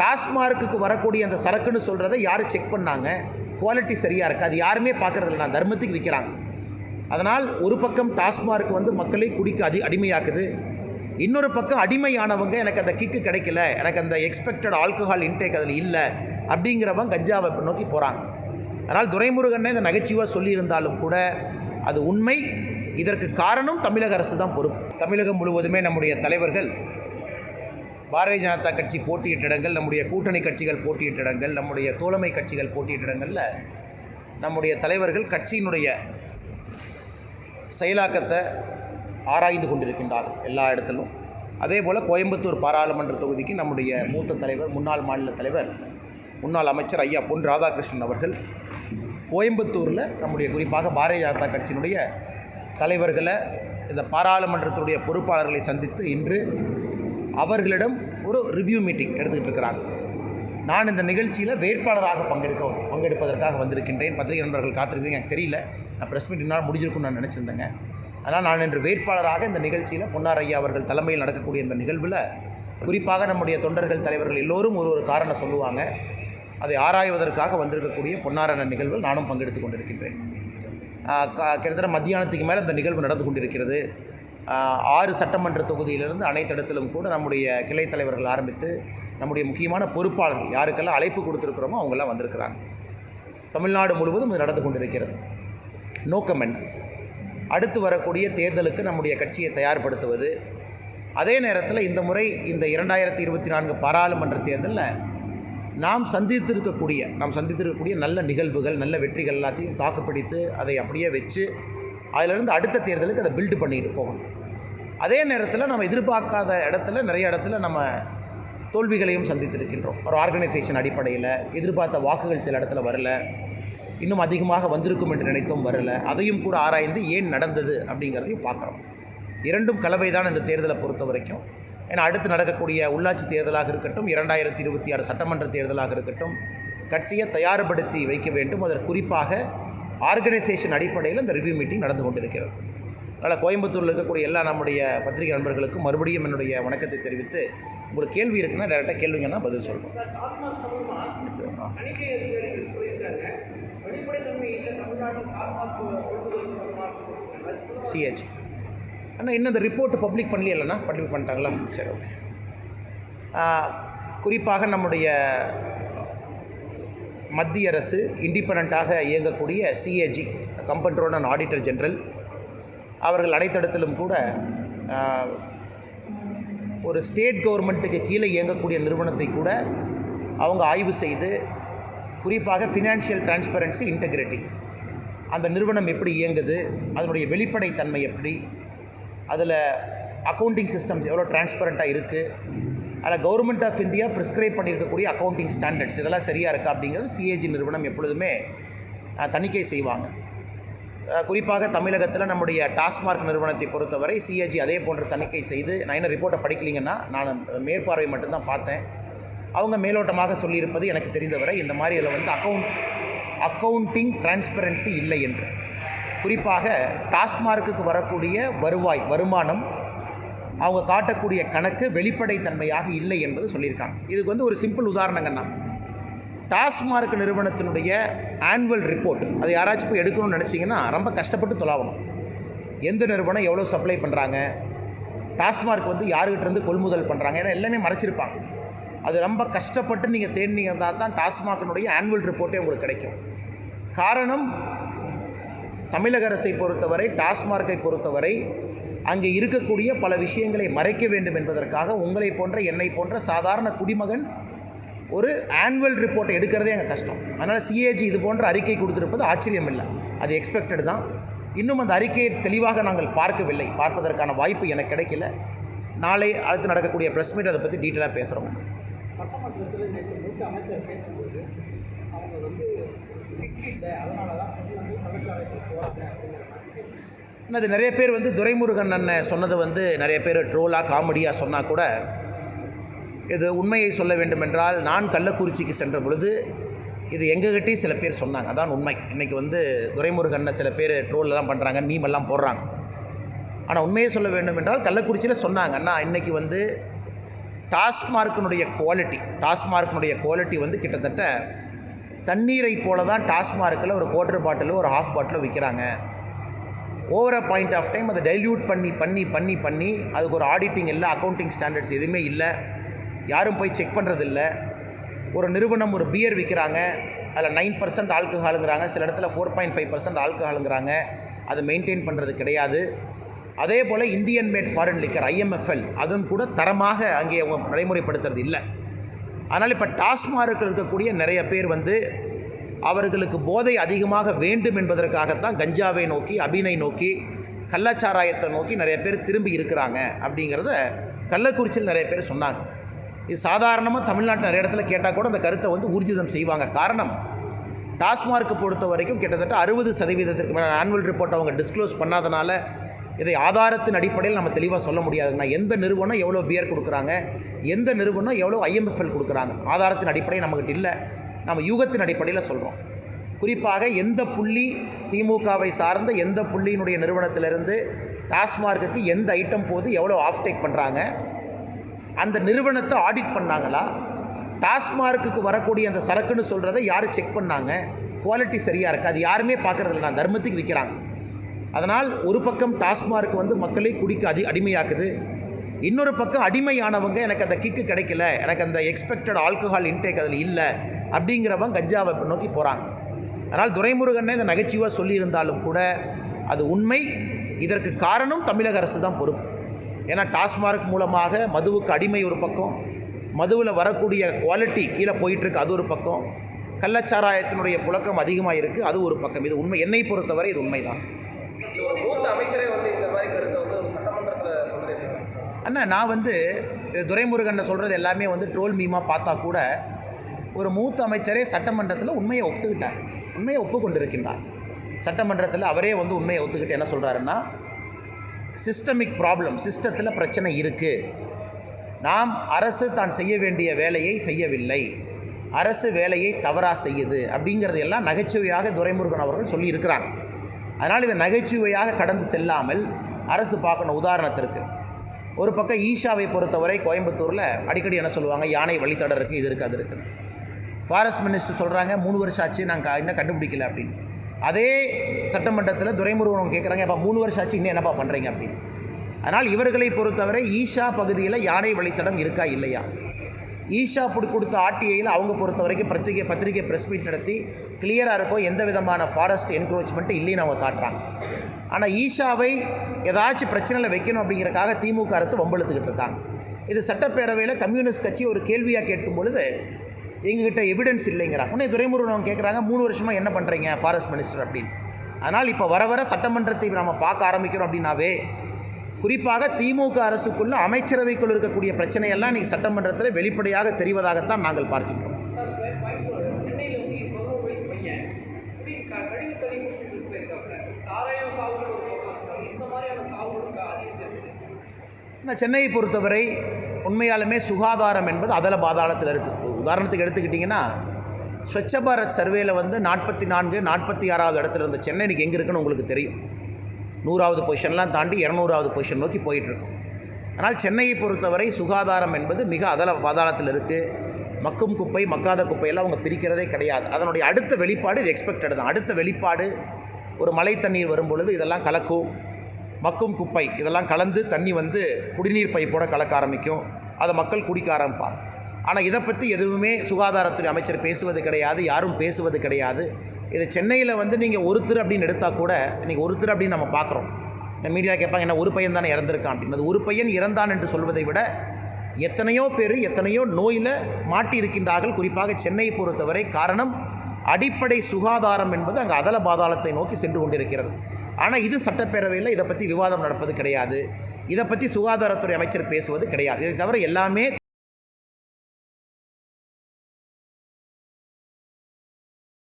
டாஸ்மார்க்குக்கு வரக்கூடிய அந்த சரக்குன்னு சொல்கிறத யார் செக் பண்ணாங்க? குவாலிட்டி சரியாக இருக்குது அது யாருமே பார்க்குறதில்ல. நான் தர்மத்துக்கு விற்கிறாங்க அதனால் ஒரு பக்கம் டாஸ்மார்க் வந்து மக்களை குடிக்க அடி அடிமையாக்குது. இன்னொரு பக்கம் அடிமையானவங்க எனக்கு அந்த கிக்கு கிடைக்கல. எனக்கு அந்த எக்ஸ்பெக்டட் ஆல்கஹால் இன்டேக் அதில் இல்லை அப்படிங்கிறவங்க கஞ்சாவை நோக்கி போகிறாங்க அதனால் துரைமுருகனை இந்த நகைச்சுவாக சொல்லியிருந்தாலும் கூட அது உண்மை. இதற்கு காரணம் தமிழக அரசு தான் பொறுப்பு. தமிழகம் முழுவதுமே நம்முடைய தலைவர்கள் பாரதிய ஜனதா கட்சி போட்டியிட்ட இடங்கள் நம்முடைய கூட்டணி கட்சிகள் போட்டியிட்ட இடங்கள் நம்முடைய தோழமை கட்சிகள் போட்டியிட்ட இடங்களில் நம்முடைய தலைவர்கள் கட்சியினுடைய செயலாக்கத்தை ஆராய்ந்து கொண்டிருக்கின்றார்கள் எல்லா இடத்திலும். அதே போல் கோயம்புத்தூர் பாராளுமன்ற தொகுதிக்கு நம்முடைய மூத்த தலைவர் முன்னாள் மாநில தலைவர் முன்னாள் அமைச்சர் ஐயா பொன் ராதாகிருஷ்ணன் அவர்கள் கோயம்புத்தூரில் நம்முடைய குறிப்பாக பாரதிய ஜனதா கட்சியினுடைய தலைவர்களை இந்த பாராளுமன்றத்துடைய பொறுப்பாளர்களை சந்தித்து இன்று அவர்களிடம் ஒரு ரிவ்யூ மீட்டிங் எடுத்துக்கிட்டு இருக்கிறாங்க. நான் இந்த நிகழ்ச்சியில் வேட்பாளராக பங்கெடுக்க பங்கெடுப்பதற்காக வந்திருக்கின்றேன். பத்திரிகை நண்பர்கள் காத்திருக்கீங்க எனக்கு தெரியல. நான் ப்ரெஸ் மீட் என்னால் முடிஞ்சிருக்கும்னு நான் நினச்சிருந்தேங்க. ஆனால் நான் இன்று வேட்பாளராக இந்த நிகழ்ச்சியில் பொன்னார் ஐயா அவர்கள் தலைமையில் நடக்கக்கூடிய இந்த நிகழ்வில் குறிப்பாக நம்முடைய தொண்டர்கள் தலைவர்கள் எல்லோரும் ஒரு ஒரு காரணம் சொல்லுவாங்க. அதை ஆராய்வதற்காக வந்திருக்கக்கூடிய பொன்னாரண நிகழ்வில் நானும் பங்கெடுத்து கொண்டிருக்கின்றேன். க- கிட்டத்தட்ட மத்தியானத்துக்கு மேலே இந்த நிகழ்வு நடந்து கொண்டிருக்கிறது. ஆறு சட்டமன்ற தொகுதியிலிருந்து அனைத்து இடத்திலும் கூட நம்முடைய கிளை தலைவர்கள் ஆரம்பித்து நம்முடைய முக்கியமான பொறுப்பாளர்கள் யாருக்கெல்லாம் அழைப்பு கொடுத்துருக்குறோமோ அவங்கெல்லாம் வந்திருக்கிறாங்க. தமிழ்நாடு முழுவதும் இது நடந்து கொண்டிருக்கிறது. நோக்கம் என்ன? அடுத்து வரக்கூடிய தேர்தலுக்கு நம்முடைய கட்சியை தயார்படுத்துவது. அதே நேரத்தில் இந்த முறை இந்த இரண்டாயிரத்தி இருபத்தி நான்கு பாராளுமன்ற தேர்தலில் நாம் சந்தித்திருக்கக்கூடிய நாம் சந்தித்திருக்கக்கூடிய நல்ல நிகழ்வுகள் நல்ல வெற்றிகள் எல்லாத்தையும் தாக்குப்பிடித்து அதை அப்படியே வச்சு அதிலிருந்து அடுத்த தேர்தலுக்கு அதை பில்டு பண்ணிட்டு போகணும். அதே நேரத்தில் நம்ம எதிர்பார்க்காத இடத்துல நிறைய இடத்துல நம்ம தோல்விகளையும் சந்தித்திருக்கின்றோம். ஒரு ஆர்கனைசேஷன் அடிப்படையில் எதிர்பார்த்த வாக்குகள் சில இடத்துல வரல. இன்னும் அதிகமாக வந்திருக்கும் என்று நினைத்தும் வரல. அதையும் கூட ஆராய்ந்து ஏன் நடந்தது அப்படிங்கிறதையும் பார்க்குறோம். இரண்டும் கலவை தான் இந்த தேர்தலை பொறுத்த வரைக்கும். ஏன்னா அடுத்து நடக்கக்கூடிய உள்ளாட்சி தேர்தலாக இருக்கட்டும் இரண்டாயிரத்தி இருபத்தி ஆறு சட்டமன்ற தேர்தலாக இருக்கட்டும் கட்சியை தயார்படுத்தி வைக்க வேண்டும். அதற்கு குறிப்பாக ஆர்கனைசேஷன் அடிப்படையில் இந்த ரிவ்யூ மீட்டிங் நடந்து கொண்டிருக்கிறது. அதனால் கோயம்புத்தூரில் இருக்கக்கூடிய எல்லா நம்முடைய பத்திரிகை நண்பர்களுக்கும் மறுபடியும் என்னுடைய வணக்கத்தை தெரிவித்து உங்களுக்கு கேள்வி இருக்குன்னா டேரெக்டாக கேள்விங்கன்னா பதில் சம்பந்தமாக சிஹெச் அண்ணா இன்னும் இந்த ரிப்போர்ட் பப்ளிக் பண்ணலையல்லண்ணா? பப்ளிக் பண்ணிட்டாங்களா? சரி ஓகே குறிப்பாக நம்முடைய மத்திய அரசு இண்டிபெண்ட்டாக இயங்கக்கூடிய CAG comptroller and auditor general அவர்கள் அனைத்திடத்திலும் கூட ஒரு ஸ்டேட் கவர்மெண்ட்டுக்கு கீழே இயங்கக்கூடிய நிறுவனத்தை கூட அவங்க ஆய்வு செய்து குறிப்பாக ஃபினான்ஷியல் டிரான்ஸ்பரன்சி இன்டெகிரிட்டி அந்த நிறுவனம் எப்படி இயங்குது அதனுடைய வெளிப்படைத்தன்மை எப்படி அதில் அக்கௌண்டிங் சிஸ்டம்ஸ் எவ்வளோ டிரான்ஸ்பரண்ட்டாக இருக்குது அதில் கவர்மெண்ட் ஆஃப் இந்தியா ப்ரிஸ்கிரைப் பண்ணியிருக்கக்கூடிய அக்கௌண்டிங் ஸ்டாண்டர்ட்ஸ் இதெல்லாம் சரியாக இருக்கா அப்படிங்கிறது சிஏஜி நிறுவனம் எப்பொழுதுமே தணிக்கை செய்வாங்க. குறிப்பாக தமிழகத்தில் நம்முடைய டாஸ்மார்க் நிறுவனத்தை பொறுத்தவரை சிஏஜி அதே போன்ற தணிக்கை செய்து நான் என்ன ரிப்போர்ட்டை படிக்கலைங்கன்னா நான் மேற்பார்வை மட்டும்தான் பார்த்தேன். அவங்க மேலோட்டமாக சொல்லியிருப்பது எனக்கு தெரிந்தவரை இந்த மாதிரி இதில் வந்து அக்கௌண்ட் அக்கௌண்டிங் டிரான்ஸ்பரன்சி இல்லை என்று. குறிப்பாக டாஸ்மார்க்குக்கு வரக்கூடிய வருவாய் வருமானம் அவங்க காட்டக்கூடிய கணக்கு வெளிப்படைத்தன்மையாக இல்லை என்பது சொல்லியிருக்காங்க. இதுக்கு வந்து ஒரு சிம்பிள் உதாரணங்கண்ணா டாஸ்மார்க் நிறுவனத்தினுடைய ஆனுவல் ரிப்போர்ட் அது யாராச்சும் போய் எடுக்கணும்னு நினச்சிங்கன்னா ரொம்ப கஷ்டப்பட்டு தொலாவணும். எந்த நிறுவனம் எவ்வளோ சப்ளை பண்ணுறாங்க டாஸ்மார்க் வந்து யாருக்கிட்டேருந்து கொள்முதல் பண்ணுறாங்க ஏன்னா எல்லாமே மறைச்சிருப்பாங்க. அது ரொம்ப கஷ்டப்பட்டு நீங்கள் தேடினீங்கன்னா தான் டாஸ்மார்க்கினுடைய ஆனுவல் ரிப்போர்ட்டே உங்களுக்கு கிடைக்கும். காரணம் தமிழக அரசை பொறுத்தவரை டாஸ்மார்க்கை பொறுத்தவரை அங்கே இருக்கக்கூடிய பல விஷயங்களை மறைக்க வேண்டும் என்பதற்காக உங்களை போன்ற என்னை போன்ற சாதாரண குடிமகன் ஒரு ஆனுவல் ரிப்போர்ட்டை எடுக்கிறதே எங்கள் கஷ்டம். அதனால் சிஏஜி இது போன்ற அறிக்கை கொடுத்துருப்பது ஆச்சரியம் இல்லை அது எக்ஸ்பெக்டட் தான். இன்னும் அந்த அறிக்கையை தெளிவாக நாங்கள் பார்க்கவில்லை. பார்ப்பதற்கான வாய்ப்பு எனக்கு கிடைக்கல. நாளை அடுத்து நடக்கக்கூடிய ப்ரெஸ் மீட் அதை பற்றி டீட்டெயிலாக பேசுகிறோம் அவங்க வந்து ஆனால் அது நிறைய பேர் வந்து துரைமுருகன் அண்ணன் சொன்னது வந்து நிறைய பேர் ட்ரோலாக காமெடியாக சொன்னால் கூட இது உண்மையை சொல்ல வேண்டுமென்றால் நான் கள்ளக்குறிச்சிக்கு சென்ற பொழுது இது எங்ககிட்டையும் சில பேர் சொன்னாங்க. அதான் உண்மை. இன்றைக்கி வந்து துரைமுருகன் சில பேர் ட்ரோலெல்லாம் பண்ணுறாங்க மீமெல்லாம் போடுறாங்க. ஆனால் உண்மையை சொல்ல வேண்டும் என்றால் கள்ளக்குறிச்சியில் சொன்னாங்க. அண்ணா இன்றைக்கி வந்து டாஸ்மார்க்கினுடைய குவாலிட்டி டாஸ்மார்க்கினுடைய குவாலிட்டி வந்து கிட்டத்தட்ட தண்ணீரை போல தான் டாஸ்மார்க்கில் ஒரு குவார்டர் பாட்டிலோ ஒரு ஹாஃப் பாட்டிலோ விற்கிறாங்க over a point of time அதை டைல்யூட் பண்ணி பண்ணி பண்ணி பண்ணி அதுக்கு ஒரு ஆடிட்டிங் இல்லை அக்கௌண்டிங் ஸ்டாண்டர்ட்ஸ் எதுவுமே இல்லை. யாரும் போய் செக் பண்ணுறதில்ல ஒரு நிறுவனம் ஒரு பியர் விற்கிறாங்க அதில் நைன் பர்சன்ட் ஆல்கஹாலுங்கிறாங்க சில இடத்துல ஃபோர் பாயிண்ட் ஃபைவ் பர்சன்ட் ஆல்கஹாலுங்கிறாங்க அதை மெயின்டைன் பண்ணுறது கிடையாது. அதே போல் Indian made foreign liquor IMFL அதுவும் கூட தரமாக அங்கே அவங்க நடைமுறைப்படுத்துறது இல்லை. அதனால் இப்போ டாஸ்மார்க்கில் இருக்கக்கூடிய நிறைய பேர் வந்து அவர்களுக்கு போதை அதிகமாக வேண்டும் என்பதற்காகத்தான் கஞ்சாவை நோக்கி அபினை நோக்கி கள்ளச்சாராயத்தை நோக்கி நிறைய பேர் திரும்பி இருக்கிறாங்க அப்படிங்கிறத கள்ளக்குறிச்சியில் நிறைய பேர் சொன்னாங்க. இது சாதாரணமாக தமிழ்நாட்டில் நிறைய இடத்துல கேட்டால் கூட அந்த கருத்தை வந்து ஊர்ஜிதம் செய்வாங்க. காரணம் டாஸ்மார்க்கை பொறுத்த வரைக்கும் கிட்டத்தட்ட அறுபது சதவீதத்திற்கு மேலே ஆனுவல் ரிப்போர்ட் அவங்க டிஸ்க்ளோஸ் பண்ணாதனால இதை ஆதாரத்தின் அடிப்படையில் நம்ம தெளிவாக சொல்ல முடியாதுங்கண்ணா எந்த நிறுவனம் எவ்வளோ பியர் கொடுக்குறாங்க எந்த நிறுவனம் எவ்வளோ ஐஎம்எஃப்எல் கொடுக்குறாங்க ஆதாரத்தின் அடிப்படையில் நம்மகிட்ட இல்லை. நம்ம யூகத்தின் அடிப்படையில் சொல்கிறோம் குறிப்பாக எந்த புள்ளி திமுகவை சார்ந்த எந்த புள்ளியினுடைய நிறுவனத்திலிருந்து டாஸ்மார்க்குக்கு எந்த ஐட்டம் போது எவ்வளோ ஆஃப் டேக் பண்ணுறாங்க அந்த நிறுவனத்தை ஆடிட் பண்ணாங்களா? டாஸ்மார்க்குக்கு வரக்கூடிய அந்த சரக்குன்னு சொல்கிறத யார் செக் பண்ணாங்க? குவாலிட்டி சரியாக இருக்குது அது யாருமே பார்க்குறதில்ல நான் தர்மத்துக்கு விற்கிறாங்க அதனால் ஒரு பக்கம் டாஸ்மார்க் வந்து மக்களை குடிக்க அடி அடிமையாக்குது. இன்னொரு பக்கம் அடிமையானவங்க எனக்கு அந்த கிக்கு கிடைக்கல. எனக்கு அந்த எக்ஸ்பெக்டட் ஆல்கஹால் இன்டேக் அதில் இல்லை. அப்படிங்கிறவங்க கஞ்சாவை நோக்கி போகிறாங்க அதனால் துரைமுருகனை இந்த நகைச்சுவாக சொல்லியிருந்தாலும் கூட அது உண்மை. இதற்கு காரணம் தமிழக அரசு தான் பொறுப்பு. ஏன்னா டாஸ்மார்க் மூலமாக மதுவுக்கு அடிமை ஒரு பக்கம் மதுவில் வரக்கூடிய குவாலிட்டி கீழே போயிட்டுருக்கு அது ஒரு பக்கம். கள்ளச்சாராயத்தினுடைய புழக்கம் அதிகமாக இருக்குது அது ஒரு பக்கம். இது உண்மை. என்னை பொறுத்தவரை இது உண்மைதான். அண்ணா நான் வந்து துரைமுருகன் சொல்கிறது எல்லாமே வந்து ட்ரோல் மீமாக பார்த்தா கூட ஒரு மூத்த அமைச்சரே சட்டமன்றத்தில் உண்மையை ஒத்துக்கிட்டார் உண்மையை ஒப்புக்கொண்டிருக்கின்றார். சட்டமன்றத்தில் அவரே வந்து உண்மையை ஒத்துக்கிட்டு என்ன சொல்கிறாருன்னா சிஸ்டமிக் ப்ராப்ளம் சிஸ்டத்தில் பிரச்சனை இருக்குது நாம் அரசு தான் செய்ய வேண்டிய வேலையை செய்யவில்லை. அரசு வேலையை தவறாக செய்யுது அப்படிங்கிறது எல்லாம் நகைச்சுவையாக துரைமுருகன் அவர்கள் சொல்லியிருக்கிறாங்க அதனால் இதை நகைச்சுவையாக கடந்து செல்லாமல் அரசு பார்க்கணும் உதாரணத்திற்கு. ஒரு பக்கம் ஈஷாவை பொறுத்தவரை கோயம்புத்தூரில் அடிக்கடி என்ன சொல்லுவாங்க யானை வழித்தடருக்கு இது இருக்குது அது இருக்குன்னு. ஃபாரஸ்ட் மினிஸ்டர் சொல்கிறாங்க மூணு வருஷம் ஆச்சு நாங்கள் இன்னும் கண்டுபிடிக்கல அப்படின்னு. அதே சட்டமன்றத்தில் துரைமுருகன் கேட்குறாங்க அப்போ மூணு வருஷம் ஆச்சு இன்னும் என்னப்பா பண்ணுறீங்க அப்படின்னு. அதனால் இவர்களை பொறுத்தவரை ஈஷா பகுதியில் யானை வழித்தடம் இருக்கா இல்லையா? ஈஷா புடி கொடுத்த ஆர்டிஐயில் அவங்க பொறுத்த வரைக்கும் பத்திரிகை பத்திரிகை ப்ரெஸ் மீட் நடத்தி கிளியராக இருக்கும் எந்த விதமான ஃபாரஸ்ட் என்க்ரோச்மெண்ட்டு இல்லைன்னு அவங்க காட்டுறாங்க. ஆனால் ஈஷாவை ஏதாச்சும் பிரச்சனையில் வைக்கணும் அப்படிங்கிறக்காக திமுக அரசு வம்பெழுத்துக்கிட்டு இருக்காங்க. இது சட்டப்பேரவையில் கம்யூனிஸ்ட் கட்சி ஒரு கேள்வியாக கேட்கும் பொழுது எங்ககிட்ட எவிடன்ஸ் இல்லைங்கிறாங்க. உடனே துரைமுருகன் அவங்க கேட்குறாங்க மூணு வருஷமாக என்ன பண்ணுறீங்க ஃபாரஸ்ட் மினிஸ்டர் அப்படின்னு. அதனால் இப்போ வர வர சட்டமன்றத்தை நம்ம பார்க்க ஆரம்பிக்கிறோம் அப்படின்னாவே குறிப்பாக திமுக அரசுக்குள்ள அமைச்சரவைக்குள் இருக்கக்கூடிய பிரச்சனையெல்லாம் இன்றைக்கி சட்டமன்றத்தில் வெளிப்படையாக தெரிவதாகத்தான் நாங்கள் பார்க்கின்றோம். சென்னையை பொறுத்தவரை உண்மையாலுமே சுகாதாரம் என்பது அதல பாதாளத்தில் இருக்குது உதாரணத்துக்கு எடுத்துக்கிட்டிங்கன்னா ஸ்வச்ச பாரத் சர்வேல வந்து நாற்பத்தி நான்கு நாற்பத்தி ஆறாவது இடத்துல இருந்த சென்னை இன்றைக்கி எங்கே இருக்குன்னு உங்களுக்கு தெரியும். நூறாவது பொசிஷன்லாம் தாண்டி இரநூறாவது பொசிஷன் நோக்கி போயிட்டுருக்கோம். ஆனால் சென்னையை பொறுத்தவரை சுகாதாரம் என்பது மிக அதல பாதாளத்தில் இருக்குது மக்கும் குப்பை மக்காத குப்பையெல்லாம் அவங்க பிரிக்கிறதே கிடையாது. அதனுடைய அடுத்த வெளிப்பாடு இது எக்ஸ்பெக்டட் தான். அடுத்த வெளிப்பாடு ஒரு மழை தண்ணீர் வரும் பொழுது இதெல்லாம் கலக்கும். மக்கும் குப்பை இதெல்லாம் கலந்து தண்ணி வந்து குடிநீர் பைப்போட கலக்க ஆரம்பிக்கும். அதை மக்கள் குடிக்க ஆரம்பிப்பாங்க. ஆனால் இதை பற்றி எதுவுமே சுகாதாரத்துறை அமைச்சர் பேசுவது கிடையாது யாரும் பேசுவது கிடையாது. இது சென்னையில் வந்து நீங்கள் ஒருத்தர் அப்படின்னு எடுத்தால் கூட இன்றைக்கி ஒருத்தர் அப்படின்னு நம்ம பார்க்குறோம். இந்த மீடியா கேட்பாங்க என்ன ஒரு பையன் தானே இறந்துருக்கான்? அப்படின்னு அது ஒரு பையன் இறந்தான் என்று சொல்வதை விட எத்தனையோ பேர் எத்தனையோ நோயில் மாட்டி இருக்கின்றார்கள். குறிப்பாக சென்னையை பொறுத்தவரை காரணம் அடிப்படை சுகாதாரம் என்பது அங்கே அதல பாதாளத்தை நோக்கி சென்று கொண்டிருக்கிறது. ஆனால் இது சட்டப்பேரவையில் இதை பற்றி விவாதம் நடப்பது கிடையாது. இதை பற்றி சுகாதாரத்துறை அமைச்சர் பேசுவது கிடையாது. இதை தவிர எல்லாமே